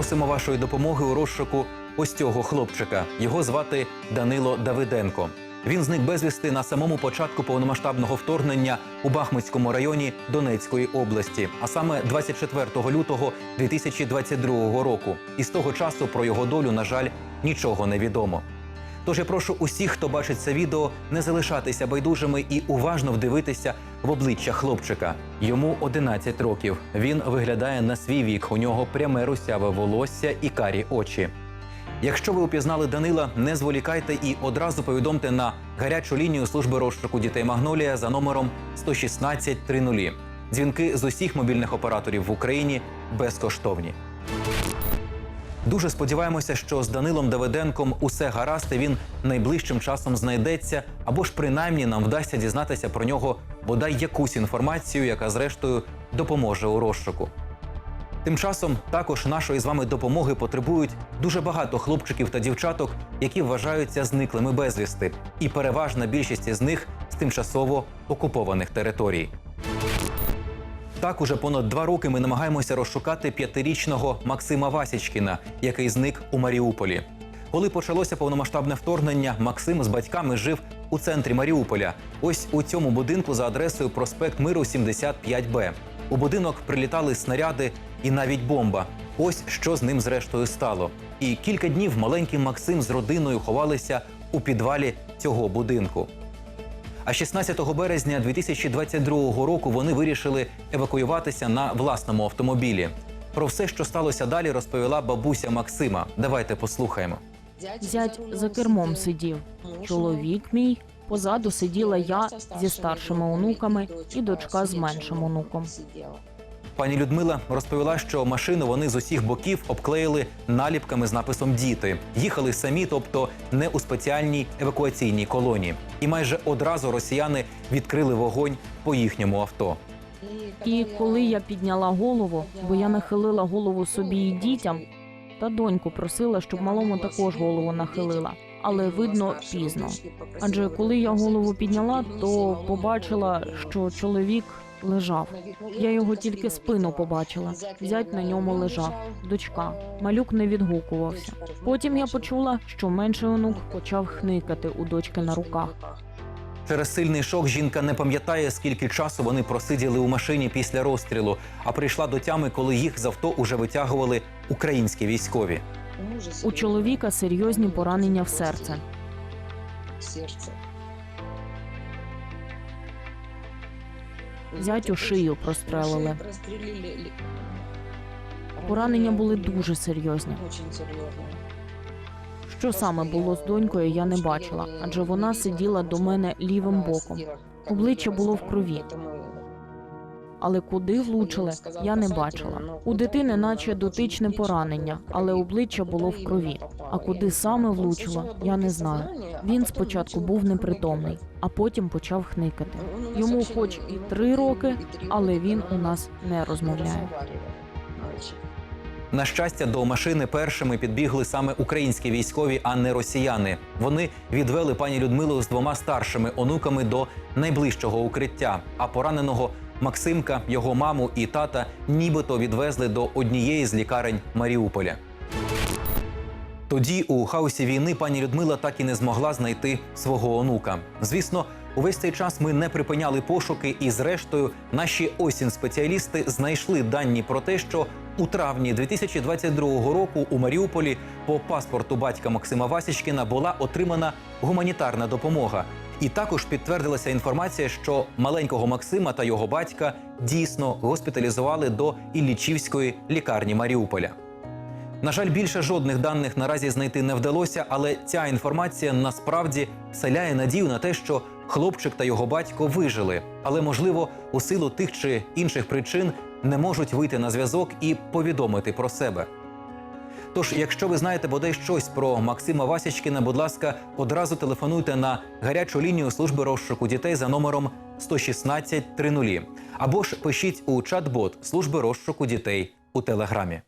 просимо вашої допомоги у розшуку ось цього хлопчика. Його звати Данило Давиденко. Він зник безвісти на самому початку повномасштабного вторгнення у Бахмутському районі Донецької області, а саме 24 лютого 2022 року. І з того часу про його долю, на жаль, нічого не відомо. Тож я прошу усіх, хто бачить це відео, не залишатися байдужими і уважно вдивитися в обличчя хлопчика. Йому 11 років. Він виглядає на свій вік. У нього пряме русяве волосся і карі очі. Якщо ви упізнали Данила, не зволікайте і одразу повідомте на гарячу лінію служби розшуку дітей Магнолія за номером 116 30. Дзвінки з усіх мобільних операторів в Україні безкоштовні. Дуже сподіваємося, що з Данилом Давиденком усе гаразд, і він найближчим часом знайдеться, або ж принаймні нам вдасться дізнатися про нього бодай якусь інформацію, яка зрештою допоможе у розшуку. Тим часом також нашої з вами допомоги потребують дуже багато хлопчиків та дівчаток, які вважаються зниклими безвісти, і переважна більшість із них з тимчасово окупованих територій. Так, уже понад два роки ми намагаємося розшукати п'ятирічного Максима Васічкіна, який зник у Маріуполі. Коли почалося повномасштабне вторгнення, Максим з батьками жив у центрі Маріуполя. Ось у цьому будинку за адресою проспект Миру 75Б. У будинок прилітали снаряди і навіть бомба. Ось що з ним зрештою стало. І кілька днів маленький Максим з родиною ховалися у підвалі цього будинку. А 16 березня 2022 року вони вирішили евакуюватися на власному автомобілі. Про все, що сталося далі, розповіла бабуся Максима. Давайте послухаємо. Зять за кермом сидів. Чоловік мій. Позаду сиділа я зі старшими онуками і дочка з меншим онуком. Пані Людмила розповіла, що машину вони з усіх боків обклеїли наліпками з написом Діти. Їхали самі, тобто не у спеціальній евакуаційній колоні. І майже одразу росіяни відкрили вогонь по їхньому авто. І коли я підняла голову, бо я нахилила голову собі і дітям, та доньку просила, щоб малому також голову нахилила. Але видно пізно. Адже коли я голову підняла, то побачила, що чоловік лежав. Я його тільки спину побачила. Зять на ньому лежав. Дочка. Малюк не відгукувався. Потім я почула, що менший онук почав хникати у дочки на руках. Через сильний шок жінка не пам'ятає, скільки часу вони просиділи у машині після розстрілу, а прийшла до тями, коли їх з авто уже витягували українські військові. У чоловіка серйозні поранення в серце. Зятю шию прострелили. Поранення були дуже серйозні. Що саме було з донькою, я не бачила, адже вона сиділа до мене лівим боком. Обличчя було в крові. Але куди влучили, я не бачила. У дитини, наче дотичне поранення, але обличчя було в крові. А куди саме влучило, я не знаю. Він спочатку був непритомний, а потім почав хникати. Йому хоч і три роки, але він у нас не розмовляє. На щастя, до машини першими підбігли саме українські військові, а не росіяни. Вони відвели пані Людмилу з двома старшими онуками до найближчого укриття. А пораненого Максимка, його маму і тата нібито відвезли до однієї з лікарень Маріуполя. Тоді у хаосі війни пані Людмила так і не змогла знайти свого онука. Звісно, увесь цей час ми не припиняли пошуки, і зрештою наші осінь спеціалісти знайшли дані про те, що у травні 2022 року у Маріуполі по паспорту батька Максима Васічкіна була отримана гуманітарна допомога. І також підтвердилася інформація, що маленького Максима та його батька дійсно госпіталізували до Іллічівської лікарні Маріуполя. На жаль, більше жодних даних наразі знайти не вдалося, але ця інформація насправді вселяє надію на те, що хлопчик та його батько вижили, але можливо, у силу тих чи інших причин не можуть вийти на зв'язок і повідомити про себе. Тож, якщо ви знаєте бодай щось про Максима Васічкіна, будь ласка, одразу телефонуйте на гарячу лінію служби розшуку дітей за номером 116 30 або ж пишіть у чат-бот служби розшуку дітей у телеграмі.